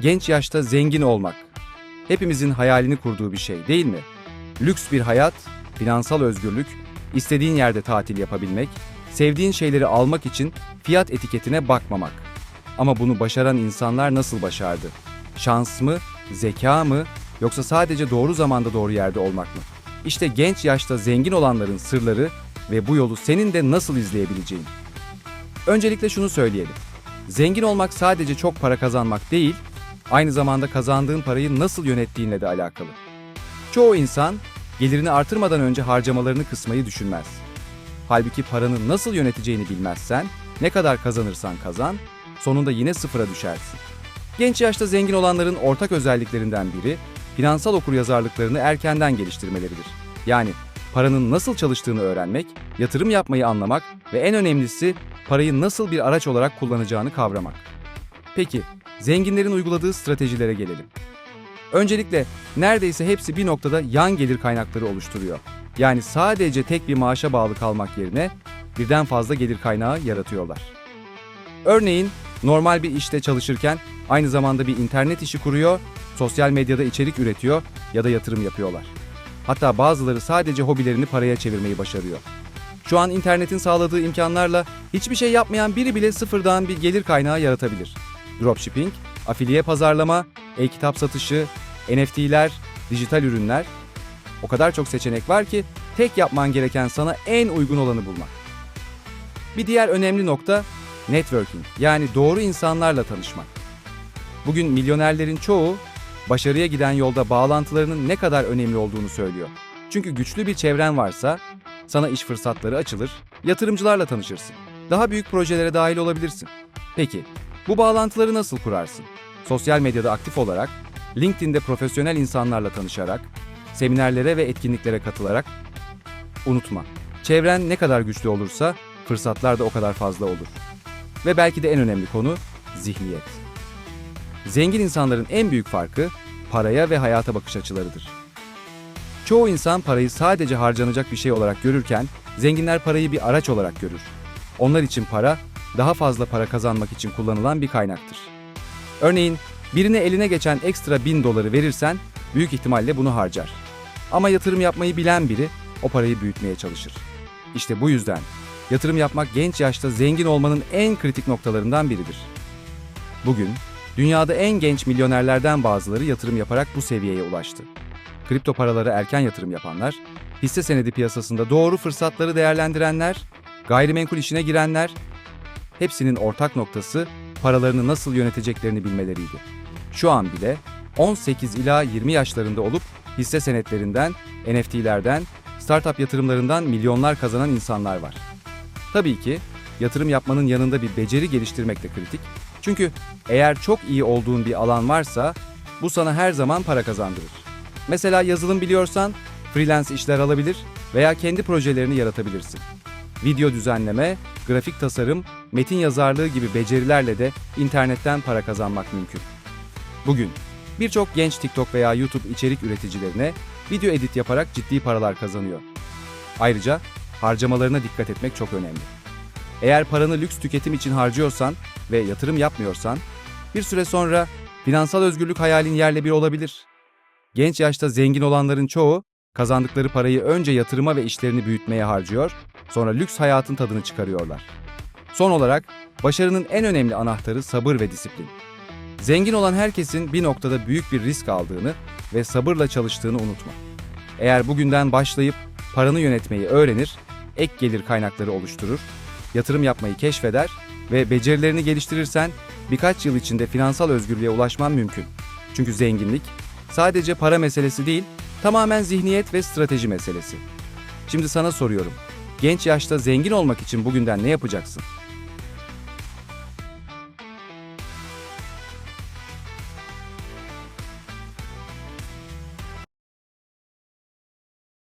Genç yaşta zengin olmak. Hepimizin hayalini kurduğu bir şey değil mi? Lüks bir hayat, finansal özgürlük, istediğin yerde tatil yapabilmek, sevdiğin şeyleri almak için fiyat etiketine bakmamak. Ama bunu başaran insanlar nasıl başardı? Şans mı, zeka mı, yoksa sadece doğru zamanda doğru yerde olmak mı? İşte genç yaşta zengin olanların sırları ve bu yolu senin de nasıl izleyebileceğin. Öncelikle şunu söyleyelim. Zengin olmak sadece çok para kazanmak değil, aynı zamanda kazandığın parayı nasıl yönettiğinle de alakalı. Çoğu insan gelirini artırmadan önce harcamalarını kısmayı düşünmez. Halbuki paranı nasıl yöneteceğini bilmezsen, ne kadar kazanırsan kazan, sonunda yine sıfıra düşersin. Genç yaşta zengin olanların ortak özelliklerinden biri, finansal okuryazarlıklarını erkenden geliştirmeleridir. Yani paranın nasıl çalıştığını öğrenmek, yatırım yapmayı anlamak ve en önemlisi parayı nasıl bir araç olarak kullanacağını kavramak. Peki, zenginlerin uyguladığı stratejilere gelelim. Öncelikle neredeyse hepsi bir noktada yan gelir kaynakları oluşturuyor. Yani sadece tek bir maaşa bağlı kalmak yerine birden fazla gelir kaynağı yaratıyorlar. Örneğin normal bir işte çalışırken aynı zamanda bir internet işi kuruyor, sosyal medyada içerik üretiyor ya da yatırım yapıyorlar. Hatta bazıları sadece hobilerini paraya çevirmeyi başarıyor. Şu an internetin sağladığı imkanlarla hiçbir şey yapmayan biri bile sıfırdan bir gelir kaynağı yaratabilir. Dropshipping, afiliye pazarlama, e-kitap satışı, NFT'ler, dijital ürünler. O kadar çok seçenek var ki tek yapman gereken sana en uygun olanı bulmak. Bir diğer önemli nokta networking yani doğru insanlarla tanışmak. Bugün milyonerlerin çoğu başarıya giden yolda bağlantılarının ne kadar önemli olduğunu söylüyor. Çünkü güçlü bir çevren varsa sana iş fırsatları açılır, yatırımcılarla tanışırsın. Daha büyük projelere dahil olabilirsin. Peki, bu bağlantıları nasıl kurarsın? Sosyal medyada aktif olarak, LinkedIn'de profesyonel insanlarla tanışarak, seminerlere ve etkinliklere katılarak unutma. Çevren ne kadar güçlü olursa fırsatlar da o kadar fazla olur. Ve belki de en önemli konu zihniyet. Zengin insanların en büyük farkı paraya ve hayata bakış açılarıdır. Çoğu insan parayı sadece harcanacak bir şey olarak görürken zenginler parayı bir araç olarak görür. Onlar için para daha fazla para kazanmak için kullanılan bir kaynaktır. Örneğin birine eline geçen ekstra bin doları verirsen büyük ihtimalle bunu harcar. Ama yatırım yapmayı bilen biri o parayı büyütmeye çalışır. İşte bu yüzden yatırım yapmak genç yaşta zengin olmanın en kritik noktalarından biridir. Bugün dünyada en genç milyonerlerden bazıları yatırım yaparak bu seviyeye ulaştı. Kripto paralara erken yatırım yapanlar, hisse senedi piyasasında doğru fırsatları değerlendirenler, gayrimenkul işine girenler, hepsinin ortak noktası paralarını nasıl yöneteceklerini bilmeleriydi. Şu an bile 18 ila 20 yaşlarında olup hisse senetlerinden, NFT'lerden, startup yatırımlarından milyonlar kazanan insanlar var. Tabii ki yatırım yapmanın yanında bir beceri geliştirmek de kritik. Çünkü eğer çok iyi olduğun bir alan varsa bu sana her zaman para kazandırır. Mesela yazılım biliyorsan freelance işler alabilir veya kendi projelerini yaratabilirsin. Video düzenleme, grafik tasarım, metin yazarlığı gibi becerilerle de internetten para kazanmak mümkün. Bugün birçok genç TikTok veya YouTube içerik üreticilerine video edit yaparak ciddi paralar kazanıyor. Ayrıca harcamalarına dikkat etmek çok önemli. Eğer paranı lüks tüketim için harcıyorsan ve yatırım yapmıyorsan, bir süre sonra finansal özgürlük hayalin yerle bir olabilir. Genç yaşta zengin olanların çoğu kazandıkları parayı önce yatırıma ve işlerini büyütmeye harcıyor, sonra lüks hayatın tadını çıkarıyorlar. Son olarak başarının en önemli anahtarı sabır ve disiplin. Zengin olan herkesin bir noktada büyük bir risk aldığını ve sabırla çalıştığını unutma. Eğer bugünden başlayıp paranı yönetmeyi öğrenir, ek gelir kaynakları oluşturur, yatırım yapmayı keşfeder ve becerilerini geliştirirsen birkaç yıl içinde finansal özgürlüğe ulaşman mümkün. Çünkü zenginlik sadece para meselesi değil, tamamen zihniyet ve strateji meselesi. Şimdi sana soruyorum. Genç yaşta zengin olmak için bugünden ne yapacaksın?